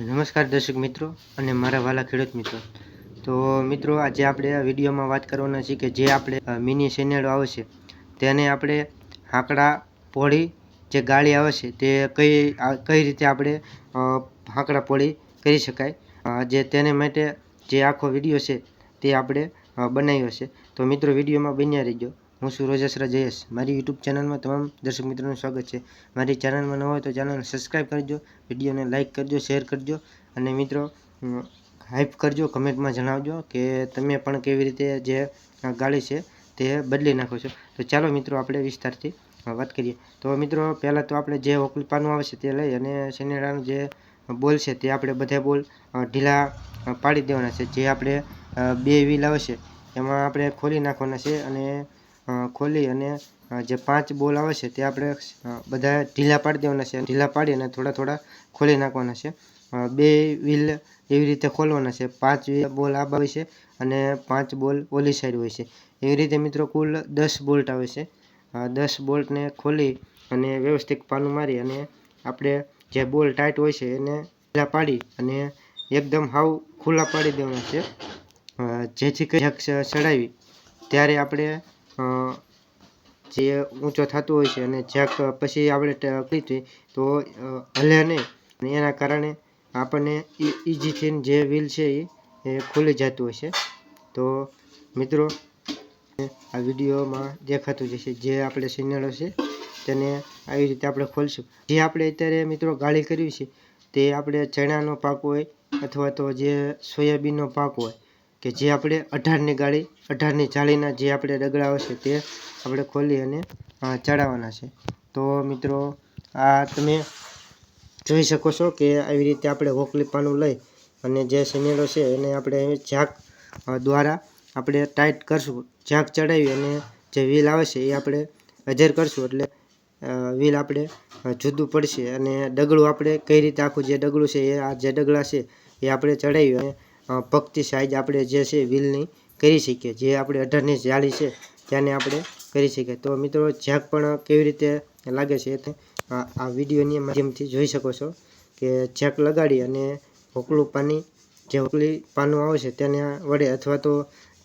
નમસ્કાર દર્શક મિત્રો અને મારા વાલા ખેડૂત મિત્રો. તો મિત્રો, આજે આપણે આ વિડીયોમાં વાત કરવાના છીએ કે જે આપણે મિની શેનેડો આવશે, તેને આપણે હાંકડા પોળી જે ગાળી આવે છે, તે કઈ કઈ રીતે આપણે હાંકડા પોળી કરી શકાય? જે તેને માટે જે આખો વીડિયો છે, તે આપણે બનાવ્યો છે. તો મિત્રો, વિડીયોમાં બન્યા રહીજો. હું છું રોજસરા જયેશ. મારી યુટ્યુબ ચેનલમાં તમામ દર્શક મિત્રોનું સ્વાગત છે. મારી ચેનલમાં ન હોય તો ચેનલને સબસ્ક્રાઈબ કરજો, વિડીયોને લાઇક કરજો, શેર કરજો અને મિત્રો હાઇપ કરજો, કમેન્ટમાં જણાવજો કે તમે પણ કેવી રીતે જે ગાડી છે તે બદલી નાખો છો. તો ચાલો મિત્રો, આપણે વિસ્તારથી વાત કરીએ. તો મિત્રો, પહેલાં તો આપણે જે ઓકલી પાનું આવે છે તે લઈ અને શનિડાનું જે બોલ છે તે આપણે બધા બોલ ઢીલા પાડી દેવાના છે. જે આપણે બે વ્હીલ આવશે એમાં આપણે ખોલી નાખવાના છે અને ખોલી અને જે પાંચ બોલ આવે છે તે આપણે બધા ઢીલા પાડી દેવાના છે. ઢીલા પાડી અને થોડા થોડા ખોલી નાખવાના છે. બે વ્હીલ એવી રીતે ખોલવાના છે. પાંચ બોલ આ હોય છે અને પાંચ બોલ ઓલી સાઈડ હોય છે. એવી રીતે મિત્રો કુલ દસ બોલ્ટ આવે છે. દસ બોલ્ટને ખોલી અને વ્યવસ્થિત પાનું મારી અને આપણે જે બોલ ટાઈટ હોય છે એને ઢીલા પાડી અને એકદમ હાવ ખુલ્લા પાડી દેવાના છે. જેથી કરી ચડાવી. ત્યારે આપણે જે ઊંચો થતો હોય છે અને જ્યાં પછી આપણે કરી તો અ, હલે નહીં. એના કારણે આપણને ઈજીથી જે વ્હીલ છે એ એ ખુલી જતું હોય છે. તો મિત્રો આ વિડીયોમાં દેખાતું જશે જે આપણે સિગ્નલો છે તેને આવી રીતે આપણે ખોલશું. જે આપણે અત્યારે મિત્રો ગાળી કરવી છે તે આપણે ચણાનો પાક હોય અથવા તો જે સોયાબીનનો પાક હોય કે જે આપણે અઢારની ગાળી, અઢારની જાળીના જે આપણે ડગલા આવે છે તે આપણે ખોલી અને ચડાવવાના છે. તો મિત્રો, આ તમે જોઈ શકો છો કે આવી રીતે આપણે હોકલી પાનું લઈ અને જે સિનેડો છે એને આપણે ઝાક દ્વારા આપણે ટાઈટ કરશું. ઝાક ચડાવી અને જે વ્હીલ આવે છે એ આપણે અજેર કરશું એટલે વ્હીલ આપણે જુદું પડશે અને ડગલું આપણે કઈ રીતે આખું જે ડગલું છે એ, આ જે ડગલા છે એ આપણે ચડાવી અને અ, સાઈજ આપણે જે છે વ્હીલની કરી શકીએ. જે આપણે અઢારની જાળી છે ત્યાંને આપણે કરી શકીએ. તો મિત્રો જ્યાં પણ કેવી રીતે લાગે છે તે આ વિડીયોની માધ્યમથી જોઈ શકો છો કે જેક લગાડી અને હોકલું પાની જે હોકલી પાનું આવે છે તેને વડે અથવા તો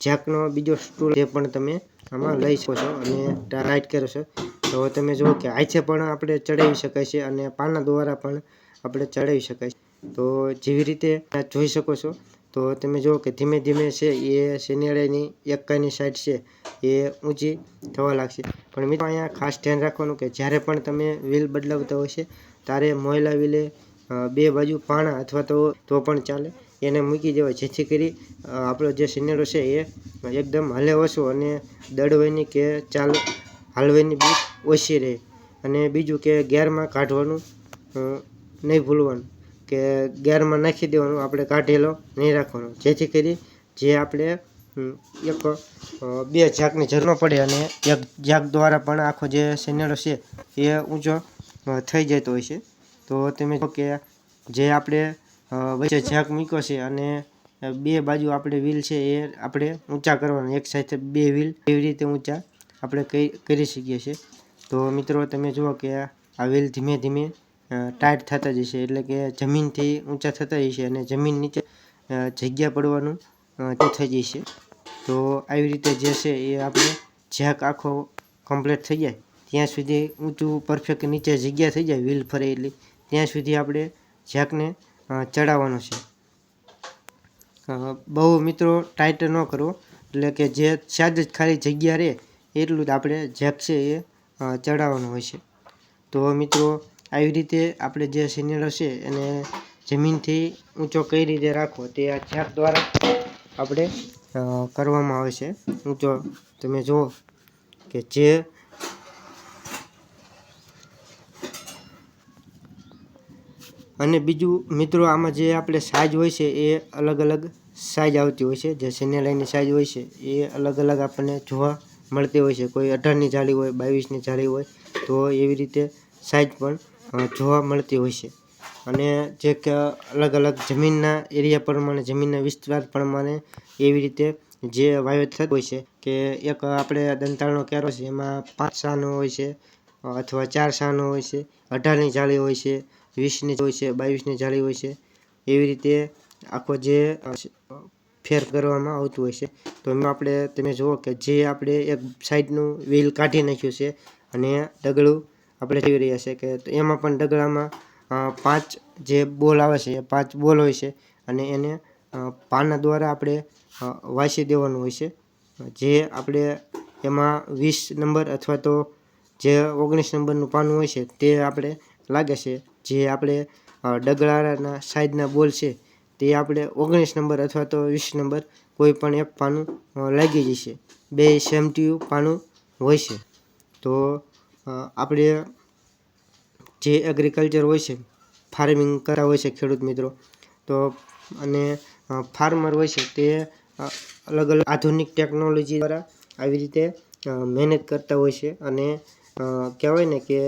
જેકનો બીજો સ્ટૂલ એ પણ તમે આમાં લઈ શકો છો અને રાઈટ કરો છો. તો તમે જુઓ કે હાથે પણ આપણે ચડાવી શકાય છે અને પાના દ્વારા પણ આપણે ચડાવી શકાય તો જેવી રીતે જોઈ શકો છો તો તમે જુઓ કે ધીમે ધીમે છે એ શનિયાળાની એકાની સાઈડ છે, એ ઊંચી થવા લાગશે. પણ મિત્રો, અહીંયા ખાસ ધ્યાન રાખવાનું કે જ્યારે પણ તમે વ્હીલ બદલાવતા હોય છે, ત્યારે મોયલા વ્હીલે બે બાજુ પાણા અથવા તો તો પણ ચાલે. એને મૂકી દેવાય. જેથી કરી આપણો જે સિનેરો છે એ એકદમ હલે ઓછો અને દળવાની કે ચાલ હાલવાની બીક ઓછી રહે. અને બીજું કે ગેરમાં કાઢવાનું નહીં ભૂલવાનું. કે ગેરમાં નાખી દેવાનું, આપણે કાઢેલો નહીં રાખવાનો. જેથી કરી જે આપણે એક બે ઝાકની જરૂર પડે અને એક ઝાક દ્વારા પણ આખો જે સિનેરો છે એ ઊંચો થઈ જતો હોય છે. તો તમે જો કે જે આપણે વચ્ચે ઝાક મૂક્યો છે અને બે બાજુ આપણે વ્હીલ છે એ આપણે ઊંચા કરવાના. એક સાથે બે વ્હીલ એવી રીતે ઊંચા આપણે કરી શકીએ છીએ. તો મિત્રો તમે જુઓ કે આ વ્હીલ ધીમે ધીમે ટાઈટ થતા જશે. એટલે કે જમીનથી ઊંચા થતા જશે અને જમીન નીચે જગ્યા પડવાનું તે થઈ જશે. તો આવી રીતે જે છે એ આપણે જેક આખો કમ્પ્લીટ થઈ જાય. ત્યાં સુધી ઊંચું પરફેક્ટ નીચે જગ્યા થઈ જાય વ્હીલ ફરે એટલી. ત્યાં સુધી આપણે જેકને ચડાવવાનો છે. બહુ મિત્રો ટાઈટ ન કરવો એટલે કે જે સાજ જ ખાલી જગ્યા રહે, એટલું જ આપણે જેક છે એ ચડાવવાનું હોય છે. તો મિત્રો આવી રીતે આપણે જે સિનિયર હશે એને જમીનથી ઊંચો કઈ રીતે રાખવો તે આ ઝાક દ્વારા આપણે કરવામાં આવે છે. ઊંચો તમે જુઓ કે જે અને બીજું મિત્રો આમાં જે આપણે સાઈઝ હોય છે એ અલગ અલગ સાઇઝ આવતી હોય છે. જે સિનેલાઈની સાઇઝ હોય છે એ અલગ અલગ આપણને જોવા મળતી હોય છે. કોઈ અઢારની જાળી હોય, બાવીસની જાળી હોય તો એવી રીતે સાઇઝ પણ જોવા મળતી હોય છે. અને જે કે અલગ અલગ જમીનના એરિયા પ્રમાણે, જમીનના વિસ્તાર પ્રમાણે એવી રીતે જે વાવેતર થતું હોય છે કે એક આપણે દંતાળનો કેરો છે, એમાં પાંચ સાનો હોય છે, અથવા ચાર સાનો હોય છે, અઢારની જાળી હોય છે, વીસની હોય છે, બાવીસની જાળી હોય છે, એવી રીતે આખો જે ફેર કરવામાં આવતું હોય છે. તો એમાં આપણે, તમે જુઓ કે જે આપણે એક સાઈડનું વ્હીલ કાઢી નાખ્યું છે અને ડગલું આપણે જોઈ રહ્યા છે કે એમાં પણ ડગલામાં પાંચ જે બોલ આવે છે, એ પાંચ બોલ હોય છે અને એને પાના દ્વારા આપણે વાંચી દેવાનું હોય છે. જે આપણે એમાં વીસ નંબર અથવા તો જે ઓગણીસ નંબરનું પાનું હોય છે તે આપણે લાગે છે. જે આપણે ડગલાના સાઈડના બોલ છે તે આપણે ઓગણીસ નંબર અથવા તો વીસ નંબર કોઈ પણ એક પાનું લાગી જશે. બે સેમ ટ્યુ પાનું હોય છે. તો આપણે જે એગ્રીકલ્ચર હોય છે ફાર્મિંગ કરતા હોય છે ખેડૂત મિત્રો, તો અને ફાર્મર હોય છે તે અલગ અલગ આધુનિક ટેકનોલોજી દ્વારા આવી રીતે મહેનત કરતા હોય છે અને કહેવાય ને કે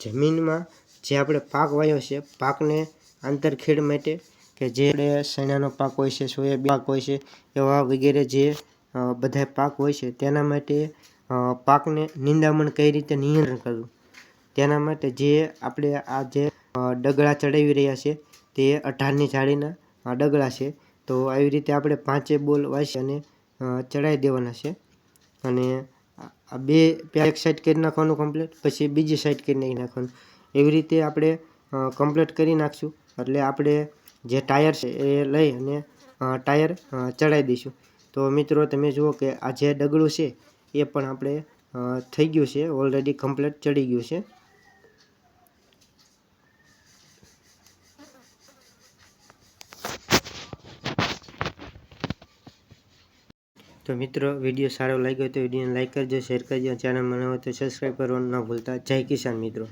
જમીનમાં જે આપણે પાક વાવ્યો છે, પાકને આંતરખેડ માટે કે જે શણાનો પાક હોય છે સોયાબીન પાક હોય છે, એવા વગેરે જે બધા પાક હોય છે, તેના માટે પાકને નિંદામણ કઈ રીતે નિયંત્રણ કરવું? તેના માટે જે આપણે આ જે ડગલા ચડાવી રહ્યા છે, તે અઢારની જાળીના ડગલા છે. તો આવી રીતે આપણે પાંચે બોલ વાંચી અને ચડાવી દેવાના છે. અને આ બે પહેલાં એક સાઈડ કરી નાખવાનું કમ્પ્લીટ પછી બીજી સાઈડ કરી નાખી નાખવાનું. એવી રીતે આપણે કમ્પ્લીટ કરી નાખશું. એટલે આપણે જે ટાયર છે એ લઈ અને ટાયર ચડાવી દઈશું. તો મિત્રો તમે જુઓ કે આ જે ડગલું છે એ પણ આપણે થઈ ગયું છે. ઓલરેડી કમ્પ્લીટ ચડી ગયું છે. તો મિત્રો, વીડિયો સારો લાગ્યો તો વિડીયોને લાઇક કરજો શેર કરજો ચેનલ મને હોય તો સબસ્ક્રાઈબ કરવાનું ન ભૂલતા. જય કિસાન મિત્રો.